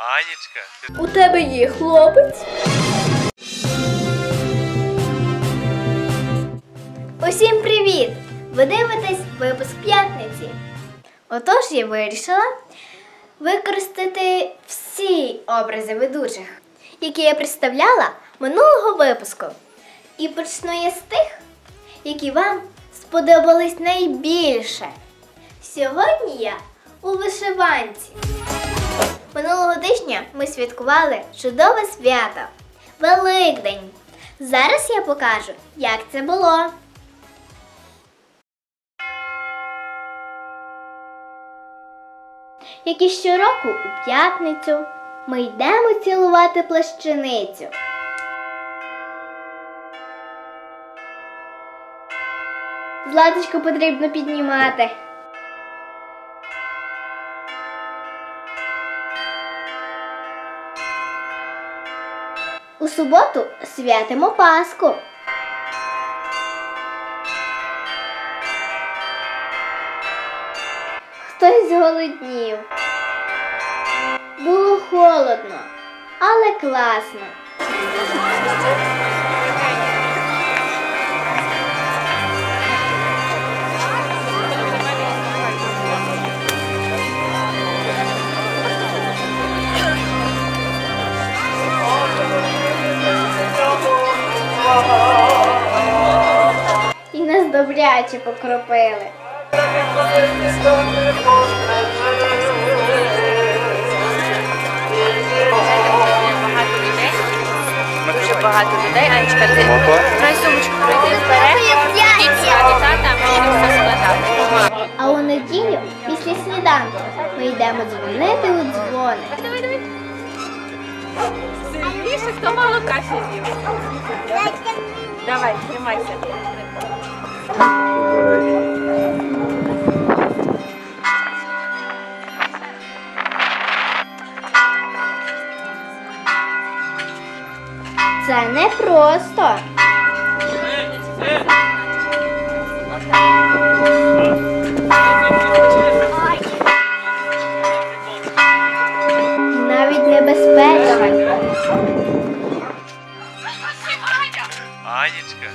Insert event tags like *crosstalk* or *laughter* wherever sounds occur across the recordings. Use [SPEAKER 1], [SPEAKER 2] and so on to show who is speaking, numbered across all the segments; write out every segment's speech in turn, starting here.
[SPEAKER 1] Анічка, ти
[SPEAKER 2] У тебе є хлопець? Усім привіт! Ви дивитесь випуск п'ятниці. Отож я вирішила використати всі образи ведучих, які я представляла минулого випуску. І почну я з тих, які вам сподобались найбільше. Сьогодні я у вишиванці. Тижня ми святкували чудове свято Великдень. Зараз я покажу, як це було. Як і щороку у п'ятницю ми йдемо цілувати плащаницю. Златочку потрібно піднімати. У суботу святимо Пасху. Хтось зголоднів. Було холодно, але класно. Добряче покропили.
[SPEAKER 3] Дуже багато людей. Анечка, ти сумочку, пройди все складати.
[SPEAKER 2] А у неділю після сніданку ми йдемо дзвонити у дзвони.
[SPEAKER 3] Давай, давай. Сильніше, хто мало каші з'їв. Давай, тримайся.
[SPEAKER 2] Це не просто. Навіть небезпечно.
[SPEAKER 1] Анічка,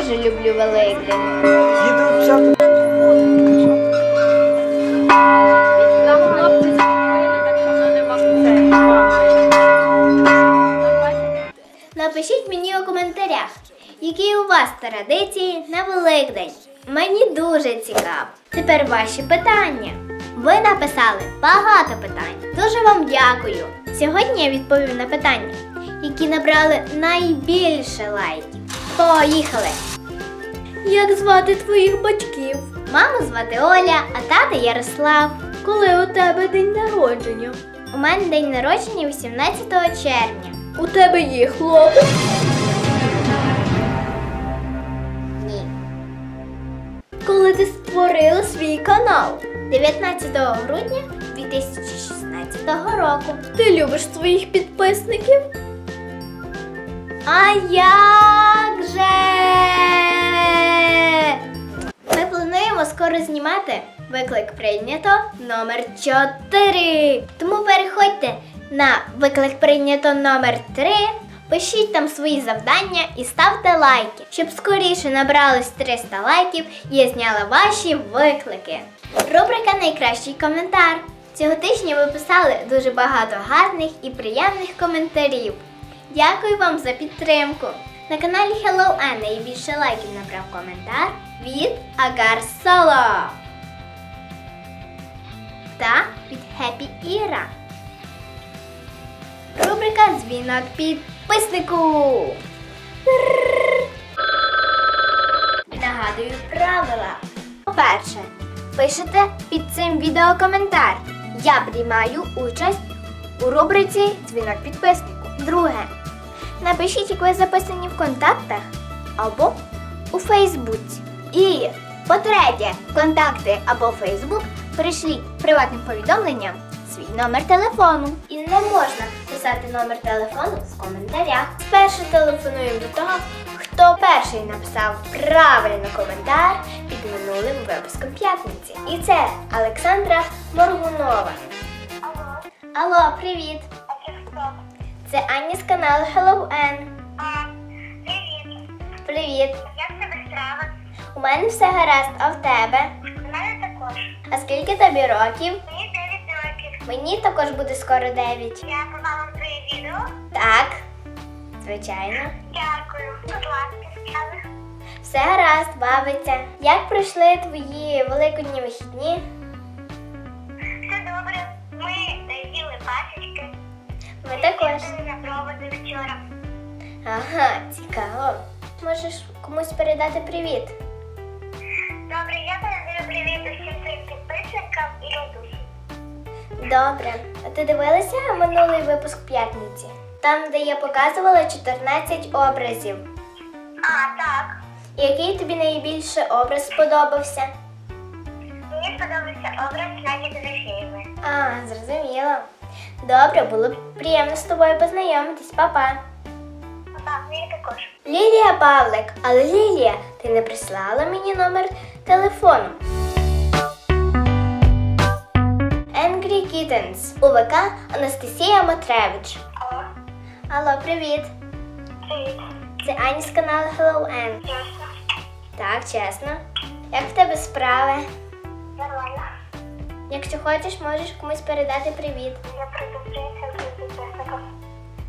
[SPEAKER 2] дуже люблю Великдень. Напишіть мені у коментарях, які у вас традиції на Великдень. Мені дуже цікаво. Тепер ваші питання. Ви написали багато питань. Дуже вам дякую. Сьогодні я відповім на питання, які набрали найбільше лайків. Поїхали! Як звати твоїх батьків? Маму звати Оля, а тата Ярослав. Коли у тебе день народження? У мене день народження 18 червня. У тебе є хлопець? Ні. Коли ти створила свій канал? 19 грудня 2016 року. Ти любиш своїх підписників? А як же? Ми плануємо скоро знімати виклик прийнято номер 4. Тому переходьте на виклик прийнято номер 3. Пишіть там свої завдання і ставте лайки, щоб скоріше набралось 300 лайків і я зняла ваші виклики. Рубрика Найкращий коментар. Цього тижня ви писали дуже багато гарних і приємних коментарів. Дякую вам за підтримку. На каналі Hello Anna найбільше лайків набрав коментар від Агар Соло та від Happy Іра. Рубрика Дзвінок підписнику. Нагадую правила. По-перше, пишете під цим відео коментар. Я приймаю участь у рубриці Дзвінок підписнику. Друге. Напишіть, як ви записані в контактах або у Фейсбуці. І по-третє, контакти або Фейсбук прийшліть приватним повідомленням свій номер телефону. І не можна писати номер телефону в коментарях. Спершу телефонуємо до того, хто перший написав правильно коментар під минулим випуском п'ятниці. І це Олександра Моргунова.
[SPEAKER 4] Алло,
[SPEAKER 2] Алло, привіт!
[SPEAKER 4] Це?
[SPEAKER 2] Аня з каналу Hello Ann.
[SPEAKER 4] Привіт.
[SPEAKER 2] Привіт!
[SPEAKER 4] Як тебе справа?
[SPEAKER 2] У мене все гаразд, а в тебе?
[SPEAKER 4] У мене також.
[SPEAKER 2] А скільки тобі років?
[SPEAKER 4] Мені 9 років.
[SPEAKER 2] Мені також буде скоро 9.
[SPEAKER 4] Я подала твоє відео.
[SPEAKER 2] Так, звичайно.
[SPEAKER 4] Дякую. Будь ласка, справи.
[SPEAKER 2] Все гаразд, бавиться. Як пройшли твої великодні вихідні?
[SPEAKER 4] Все добре. Ми їли пасочки.
[SPEAKER 2] Ми також.
[SPEAKER 4] Вчора.
[SPEAKER 2] Ага, цікаво. Можеш комусь передати привіт.
[SPEAKER 4] Добре, я передаю привіт усім своїм підписникам і родусі.
[SPEAKER 2] Добре. А ти дивилася минулий випуск п'ятниці? Там, де я показувала 14 образів.
[SPEAKER 4] А, так.
[SPEAKER 2] Який тобі найбільше образ сподобався?
[SPEAKER 4] Мені сподобався образ Наді Дорофєєвої.
[SPEAKER 2] А, зрозуміло. Добре, було б приємно з тобою познайомитись, Па-па.
[SPEAKER 4] Так, мені також.
[SPEAKER 2] Лілія Павлик, але Лілія, ти не прислала мені номер телефону. Angry Kittens. УВК Анастасія Матревич.
[SPEAKER 4] Алло,
[SPEAKER 2] Алло, привіт.
[SPEAKER 4] привіт.
[SPEAKER 2] Це Аня з каналу Hello Ann.
[SPEAKER 4] Ясно.
[SPEAKER 2] Так, чесно. Як в тебе справи?
[SPEAKER 4] Нормально.
[SPEAKER 2] Якщо хочеш, можеш комусь передати привіт.
[SPEAKER 4] Я своїм підписникам.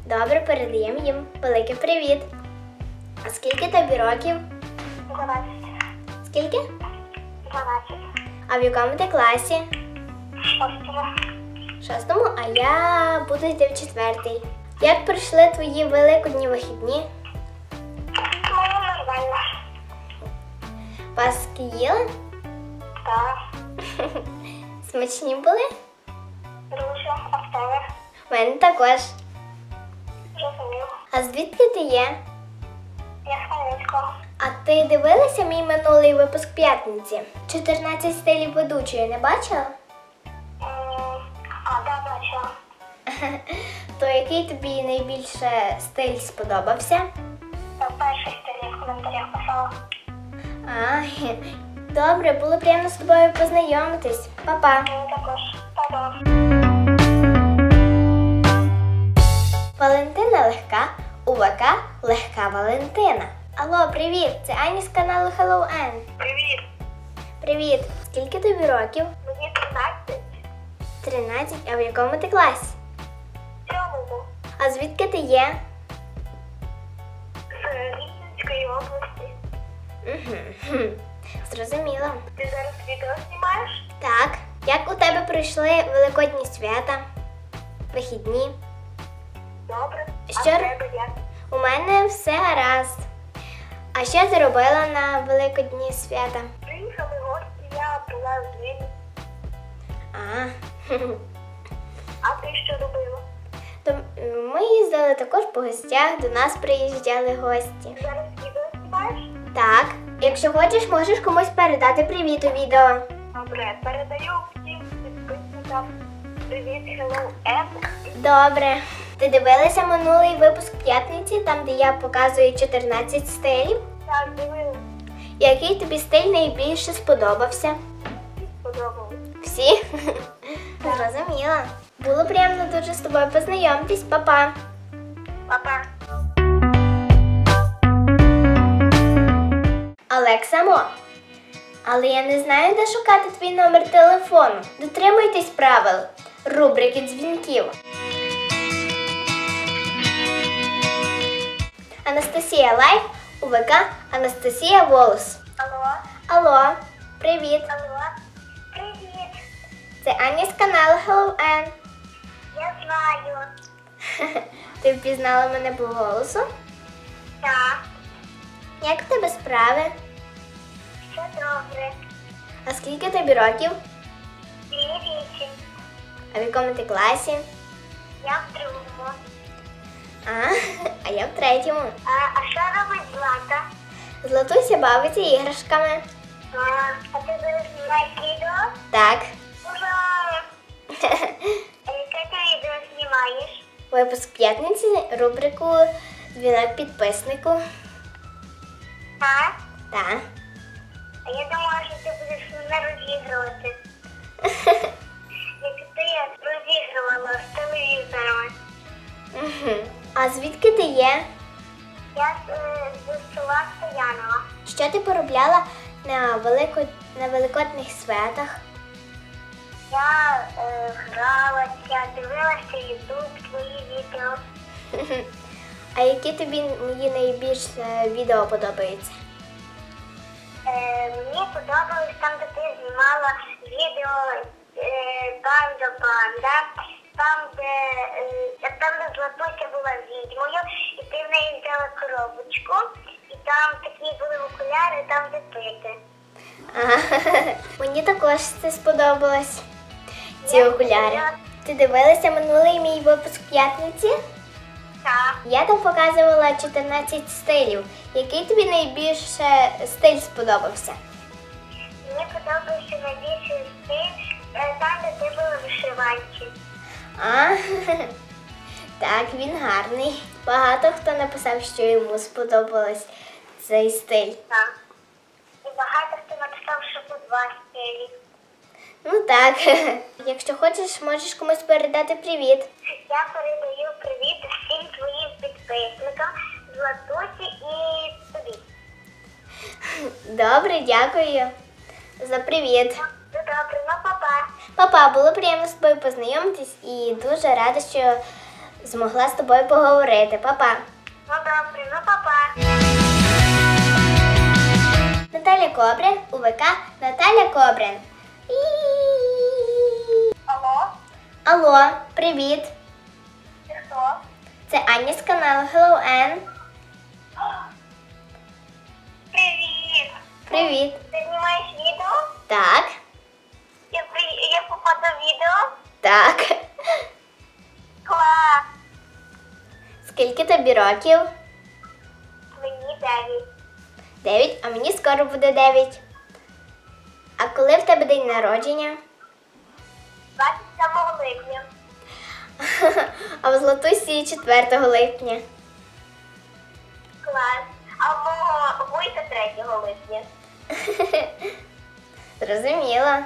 [SPEAKER 2] Добре, передаємо їм великий привіт. А скільки тобі років?
[SPEAKER 4] 12.
[SPEAKER 2] Скільки?
[SPEAKER 4] 12.
[SPEAKER 2] А в якому ти класі?
[SPEAKER 4] Шостого.
[SPEAKER 2] шостому, а я буду йти в четвертий. Як пройшли твої великодні вихідні?
[SPEAKER 4] Мені нормально.
[SPEAKER 2] Паски їли?
[SPEAKER 4] Так. *laughs*
[SPEAKER 2] Смачні були?
[SPEAKER 4] Дуже. А в тебе?
[SPEAKER 2] У мене також.
[SPEAKER 4] Розумів.
[SPEAKER 2] А звідки ти є?
[SPEAKER 4] Я з Хмельницького.
[SPEAKER 2] А ти дивилася мій минулий випуск п'ятниці? 14 стилів ведучої не бачила?
[SPEAKER 4] А, да, бачила. *laughs*
[SPEAKER 2] То який тобі найбільше стиль сподобався?
[SPEAKER 4] Перший стиль в коментарях писала.
[SPEAKER 2] А, добре, було приємно з тобою познайомитись. Па-па.
[SPEAKER 4] Також. Та-да.
[SPEAKER 2] Валентина легка, УВК легка Валентина. Алло, привіт! Це Аня з каналу Hello Ann.
[SPEAKER 4] Привіт.
[SPEAKER 2] Привіт! Скільки тобі років?
[SPEAKER 4] Мені 13.
[SPEAKER 2] 13. А в якому ти класі?
[SPEAKER 4] Сьомому.
[SPEAKER 2] А звідки ти є?
[SPEAKER 4] З Рівненської області.
[SPEAKER 2] Угу. Зрозуміло.
[SPEAKER 4] Ти зараз відео знімаєш?
[SPEAKER 2] Так. Як у тебе пройшли великодні свята? Вихідні?
[SPEAKER 4] Добре. А в тебе як?
[SPEAKER 2] У мене все гаразд. А що ти робила на великодні свята?
[SPEAKER 4] Приїхали гості, я була з ними.
[SPEAKER 2] А.
[SPEAKER 4] А ти що робила?
[SPEAKER 2] То ми їздили також по гостях, до нас приїжджали гості.
[SPEAKER 4] Зараз відео знімаєш?
[SPEAKER 2] Так, якщо хочеш, можеш комусь передати привіт у відео.
[SPEAKER 4] Добре, передаю всім підписникам привіт, hello, М.
[SPEAKER 2] Добре. Ти дивилася минулий випуск п'ятниці, там де я показую 14 стилів?
[SPEAKER 4] Так, дивилась,
[SPEAKER 2] Який тобі стиль найбільше сподобався?
[SPEAKER 4] сподобалось.
[SPEAKER 2] Всі? *laughs* Зрозуміло. Було приємно дуже з тобою познайомитись, Па-па.
[SPEAKER 4] Папа.
[SPEAKER 2] Олекса Мо. Але я не знаю, де шукати твій номер телефону. Дотримуйтесь правил рубрики дзвінків. Анастасія Лайф, УВК Анастасія Волос.
[SPEAKER 4] Алло,
[SPEAKER 2] Алло, привіт!
[SPEAKER 4] алло. Привіт.
[SPEAKER 2] Це Аня з каналу Hello Ann.
[SPEAKER 4] Я знаю. *laughs*
[SPEAKER 2] Ти впізнала мене по голосу?
[SPEAKER 4] Так,
[SPEAKER 2] Як в тебе справи? А, а в якому ти класі? я в третьому.
[SPEAKER 4] А, а що робить Злата?
[SPEAKER 2] Златуся бавиться іграшками.
[SPEAKER 4] А, а ти зараз знімаєш відео?
[SPEAKER 2] Так.
[SPEAKER 4] Ура! *laughs* А яке ти відео знімаєш?
[SPEAKER 2] Випуск п'ятниці, рубрику Дзвінок підписнику.
[SPEAKER 4] А?
[SPEAKER 2] Так.
[SPEAKER 4] Я думала, що ти будеш мене розігрувати. *laughs* Як ти розігрувала з телевізорами.
[SPEAKER 2] Мгм. А звідки ти є?
[SPEAKER 4] Я е, з села Стоянова.
[SPEAKER 2] Що ти поробляла на, велико... на великодних святах?
[SPEAKER 4] Я е, гралася, дивилася ютуб, твої відео. *laughs*
[SPEAKER 2] А які тобі мої найбільше відео подобаються?
[SPEAKER 4] Е, мені подобалось там, де ти знімала відео е, банда банда, там, де е, там, де Златуся була відьмою, і ти в неї взяла коробочку, і там такі були окуляри, там де пити. *laughs*
[SPEAKER 2] Мені також це сподобалось. Ці окуляри. Ти дивилася минулий мій випуск п'ятниці?
[SPEAKER 4] Так.
[SPEAKER 2] Я там показувала 14 стилів. Який тобі найбільше стиль сподобався?
[SPEAKER 4] Мені подобається найбільше стиль, е, там, де ти була вишиванці.
[SPEAKER 2] А, *laughs* так, він гарний. Багато хто написав, що йому сподобалось цей стиль.
[SPEAKER 4] Так. І багато хто написав, що по два стилі.
[SPEAKER 2] Ну так, *laughs* якщо хочеш, можеш комусь передати привіт.
[SPEAKER 4] Я передаю привіт
[SPEAKER 2] Добре, дякую за привіт.
[SPEAKER 4] Добре, ну папа.
[SPEAKER 2] Папа, було приємно з тобою познайомитись і дуже рада, що змогла з тобою поговорити. Папа.
[SPEAKER 4] Ну добре, ну папа.
[SPEAKER 2] Наталя Кобрин, УВК Наталя Кобрин.
[SPEAKER 4] Алло,
[SPEAKER 2] Алло, привіт.
[SPEAKER 4] ти хто?
[SPEAKER 2] Це Аня з каналу Hello Ann.
[SPEAKER 4] Привіт. Ти знімаєш відео?
[SPEAKER 2] Так,
[SPEAKER 4] Я, при- я попаду в відео?
[SPEAKER 2] так.
[SPEAKER 4] Клас.
[SPEAKER 2] Скільки тобі років?
[SPEAKER 4] Мені дев'ять.
[SPEAKER 2] Дев'ять, а мені скоро буде дев'ять. А коли в тебе день народження?
[SPEAKER 4] 27 липня. *laughs*
[SPEAKER 2] А в Златусі 4 липня.
[SPEAKER 4] Клас. А в мого 3 липня. *laughs*
[SPEAKER 2] Зрозуміла.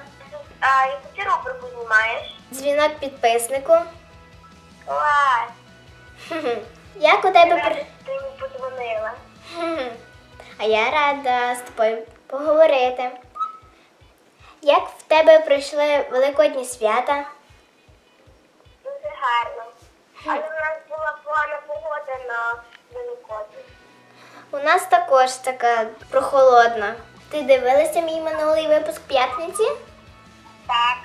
[SPEAKER 4] А яку ти рубрику знімаєш?
[SPEAKER 2] Дзвінок підписнику.
[SPEAKER 4] Клас. *laughs*
[SPEAKER 2] Як у тебе
[SPEAKER 4] Рада, що ти мені подзвонила. *laughs*
[SPEAKER 2] А я рада з тобою поговорити. Як в тебе пройшли великодні свята?
[SPEAKER 4] Дуже гарно. Але в нас була погана погода на Великодні.
[SPEAKER 2] У нас також така прохолодна. Ти дивилася мій минулий випуск п'ятниці?
[SPEAKER 4] Так.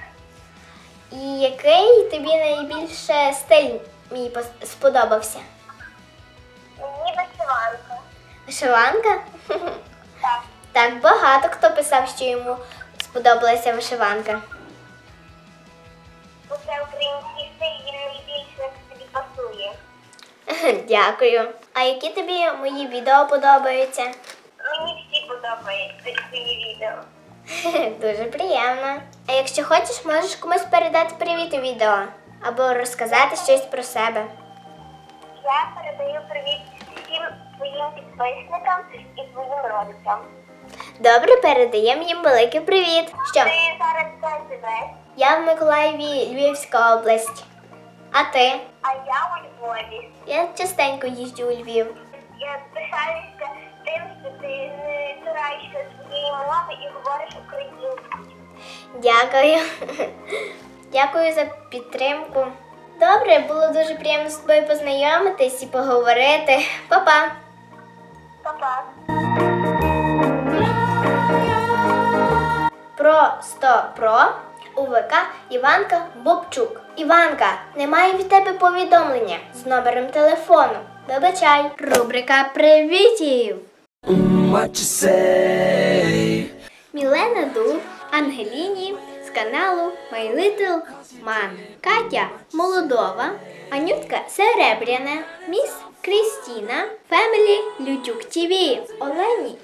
[SPEAKER 2] І який тобі найбільше стиль мій сподобався?
[SPEAKER 4] Мені вишиванка.
[SPEAKER 2] Вишиванка?
[SPEAKER 4] Так. *laughs*
[SPEAKER 2] Так, багато хто писав, що йому сподобалася вишиванка.
[SPEAKER 4] Бо це український стиль, він найбільше тобі пасує. *laughs*
[SPEAKER 2] Дякую. А які тобі мої відео подобаються?
[SPEAKER 4] Мені всі подобаються твої відео. *laughs*
[SPEAKER 2] Дуже приємно. А якщо хочеш, можеш комусь передати привіт у відео або розказати щось про себе.
[SPEAKER 4] Я передаю привіт всім твоїм підписникам і твоїм родичам.
[SPEAKER 2] Добре, передаємо їм великий привіт. Що?
[SPEAKER 4] Ти зараз де живеш,
[SPEAKER 2] Я в Миколаєві, Львівська область. А ти?
[SPEAKER 4] а я у Львові.
[SPEAKER 2] Я частенько їжджу у Львів.
[SPEAKER 4] Я пишаюся тим, що ти не цураєшся своєї мови і говориш українською.
[SPEAKER 2] Дякую. Дякую за підтримку. Добре, було дуже приємно з тобою познайомитись і поговорити. Па-па!
[SPEAKER 4] Па-па.
[SPEAKER 2] Просто про УВК Іванка Бобчук. Іванка, немає від тебе повідомлення з номером телефону. Вибачай. Рубрика Привітів.
[SPEAKER 5] What you say?
[SPEAKER 2] Мілена Дуб Ангеліні з каналу My Little Man. Катя Молодова, Анютка Серебряна, Міс Крістіна, Фемілі Лютюк ТВ, Олені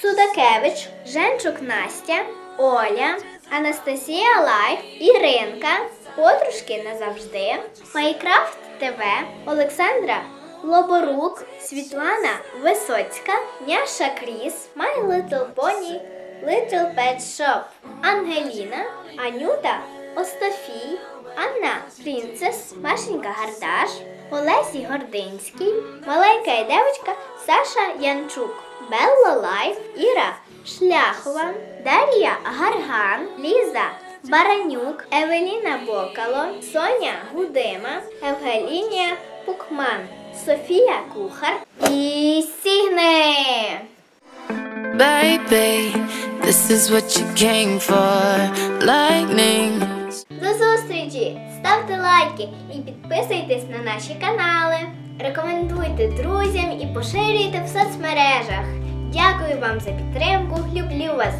[SPEAKER 2] Судакевич, Женчук Настя, Оля, Анастасія Лайф, Іринка, Подружки назавжди, Майкрафт ТВ, Олександра Лоборук, Світлана Висоцька, Няша Кріс, My Little Pony, Little Pet Shop, Ангеліна, Анюта, Остафій, Анна Принцес, Машенька Гардаш, Олесі Гординський, Маленька і девочка Саша Янчук, Белла Лайф, Іра Шляхова, Дар'я Гарган, Ліза Баранюк, Евеліна Бокало, Соня Гудима, Евгелінія Пукман, Софія Кухар і Сігни.
[SPEAKER 5] Baby, this is what you came for. Lightning.
[SPEAKER 2] До зустрічі! Ставте лайки і підписуйтесь на наші канали. Рекомендуйте друзям і поширюйте в соцмережах. Дякую вам за підтримку. Люблю вас!